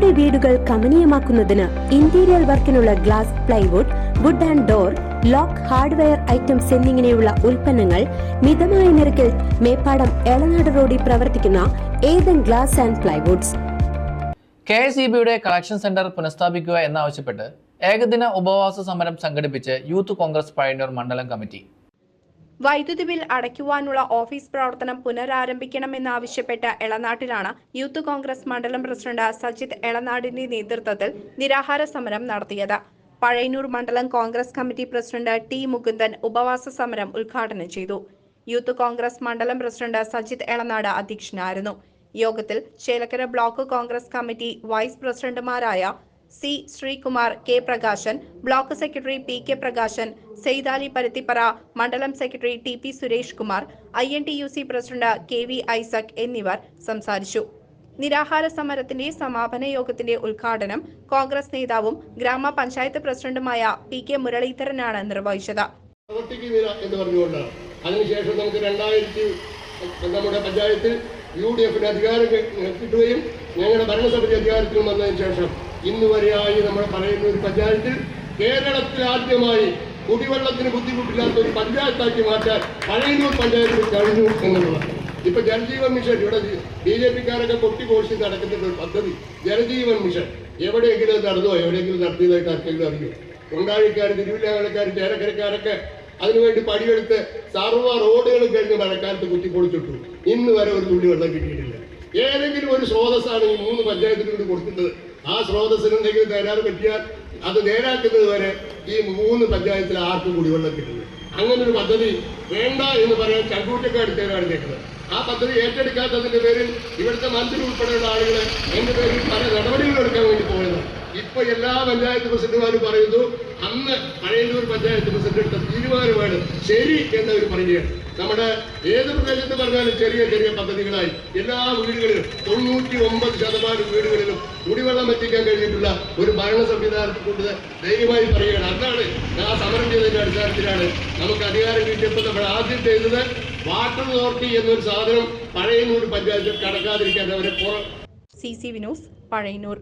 നിങ്ങളുടെ വീടുകൾ കമനീയമാക്കുന്നതിന് interior വർക്കിനുള്ള glass plywood wood and door lock hardware items എന്നിങ്ങനെയുള്ള ഉൽപ്പന്നങ്ങൾ മിതമായ നിരക്കിൽ മേപ്പാടം എളനാട് റോഡിൽ പ്രവർത്തിക്കുന്ന Ethan glass and plywoods. K S E ബിയുടെ കളക്ഷൻ സെന്റർ പുനഃസ്ഥാപിക്കുക എന്നാവശ്യപ്പെട്ട് ഏകദിന ഉപവാസ സമരം സംഘടിപ്പിച്ച് യൂത്ത് കോൺഗ്രസ് പഴയന്നൂർ മണ്ഡലം കമ്മിറ്റി. വൈദ്യുതി ബിൽ അടയ്ക്കുവാനുള്ള ഓഫീസ് പ്രവർത്തനം പുനരാരംഭിക്കണമെന്നാവശ്യപ്പെട്ട് എളനാട്ടിലാണ് യൂത്ത് കോൺഗ്രസ് മണ്ഡലം പ്രസിഡന്റ് സജിത് എളനാടിന്റെ നേതൃത്വത്തിൽ നിരാഹാര സമരം നടത്തിയത്. പഴയന്നൂർ മണ്ഡലം Congress committee president T Mukundan ഉപവാസ സമരം ഉദ്ഘാടനം ചെയ്തു. യൂത്ത് കോൺഗ്രസ് മണ്ഡലം പ്രസിഡന്റ് സജിത് എളനാട് അധ്യക്ഷനായിരുന്നു. യോഗത്തിൽ Chelakkara block Congress committee vice പ്രസിഡന്റുമാരായ C. Sreekumar K. Prakashan block secretary P. K. Prakashan Saithali Paruthippara മണ്ഡലം secretary T. P. Suresh Kumar I. N. T. U. C. President K. V. Isaac എന്നിവർ സംസാരിച്ചു. നിരാഹാര സമരത്തിന്റെ സമാപന യോഗത്തിന്റെ ഉദ്ഘാടനം കോൺഗ്രസ് നേതാവും ഗ്രാമപഞ്ചായത്ത് പ്രസിഡന്റുമായ പി. കെ. മുരളീധരനാണ് നിർവഹിച്ചത്. അതിനുശേഷം നമുക്ക് രണ്ടായിരത്തി നമ്മുടെ പഞ്ചായത്തിൽ യു ഡി എഫിന് അധികാരം കിട്ടുകയും ഞങ്ങളുടെ ഭരണസമിതി അധികാരത്തിൽ വന്നതിന് ശേഷം ഇന്ന് വരെയായി നമ്മൾ പറയുന്ന ഒരു പഞ്ചായത്തിൽ കേരളത്തിൽ ആദ്യമായി കുടിവെള്ളത്തിന് ബുദ്ധിമുട്ടില്ലാത്ത ഒരു പഞ്ചായത്താക്കി മാറ്റാൻ പഴയന്നൂർ പഞ്ചായത്തിൽ കഴിഞ്ഞു എന്നുള്ളതാണ്. ഇപ്പൊ ജലജീവൻ മിഷൻ ഇവിടെ ബി ജെ പിക്കാരൊക്കെ കൊട്ടിഘോഷി നടക്കുന്ന ഒരു പദ്ധതി ജലജീവൻ മിഷൻ. എവിടെയെങ്കിലും നടന്നോ? എവിടെയെങ്കിലും നടത്തിയതായിട്ട് ആർക്കെങ്കിലും അറിയോ? കൊണ്ടാഴിക്കാർ തിരുവില്ലാമലക്കാർ ചേരക്കരക്കാരൊക്കെ അതിനുവേണ്ടി പണിയെടുത്ത് സർവ റോഡുകളും കഴിഞ്ഞ് മഴക്കാലത്ത് കുത്തിപ്പൊളിച്ചിട്ടു. ഇന്ന് വരെ ഒരു തുള്ളി വെള്ളം കിട്ടിയിട്ടില്ല. ഏതെങ്കിലും ഒരു സ്രോതസ്സാണ് ഈ മൂന്ന് പഞ്ചായത്തിന് വേണ്ടി കൊടുക്കുന്നത്. ആ സ്രോതസ്സിന് എന്തെങ്കിലും തകരാറ് പറ്റിയാൽ അത് നേരാക്കുന്നത് വരെ ഈ മൂന്ന് പഞ്ചായത്തിൽ ആർക്കും കുടിവെള്ളം കിട്ടുന്നു. അങ്ങനെ ഒരു പദ്ധതി വേണ്ട എന്ന് പറയാൻ ചങ്കൂറ്റക്കാട് നിൽക്കുന്നത് ആ പദ്ധതി ഏറ്റെടുക്കാത്തതിന്റെ പേരിൽ ഇവിടുത്തെ മന്ത്രി ഉൾപ്പെടെയുള്ള ആളുകളെ എന്റെ പേരിൽ പല നടപടികൾ എടുക്കാൻ വേണ്ടി പോയത് ഇപ്പൊ എല്ലാ പഞ്ചായത്ത് പ്രസിഡന്റുമാരും പറയുന്നു അന്ന് പഴയന്നൂർ പഞ്ചായത്ത് പ്രസിഡന്റ് എടുത്ത തീരുമാനമാണ് ശരി എന്നവർ പറയുകയാണ്. നമ്മുടെ ഏത് പ്രദേശത്ത് പറഞ്ഞാലും ചെറിയ ചെറിയ പദ്ധതികളായി എല്ലാ വീടുകളിലും തൊണ്ണൂറ്റി ഒമ്പത് ശതമാനം വീടുകളിലും കുടിവെള്ളം എത്തിക്കാൻ കഴിഞ്ഞിട്ടുള്ള ഒരു ഭരണ സംവിധാനത്തെ കൊണ്ട് ധൈര്യമായി പറയുകയാണ്. അതാണ് ഞാൻ സമരം ചെയ്തതിന്റെ അടിസ്ഥാനത്തിലാണ് നമുക്ക് അധികാരം കിട്ടിയപ്പോൾ നമ്മൾ ആദ്യം ചെയ്തത് വാട്ടർ അതോറിറ്റി എന്നൊരു സാധനം പഴയനൂർ പഞ്ചായത്തിൽ കടക്കാതിരിക്കാൻ അവരെ സി സി വിനോസ് പഴയന്നൂർ.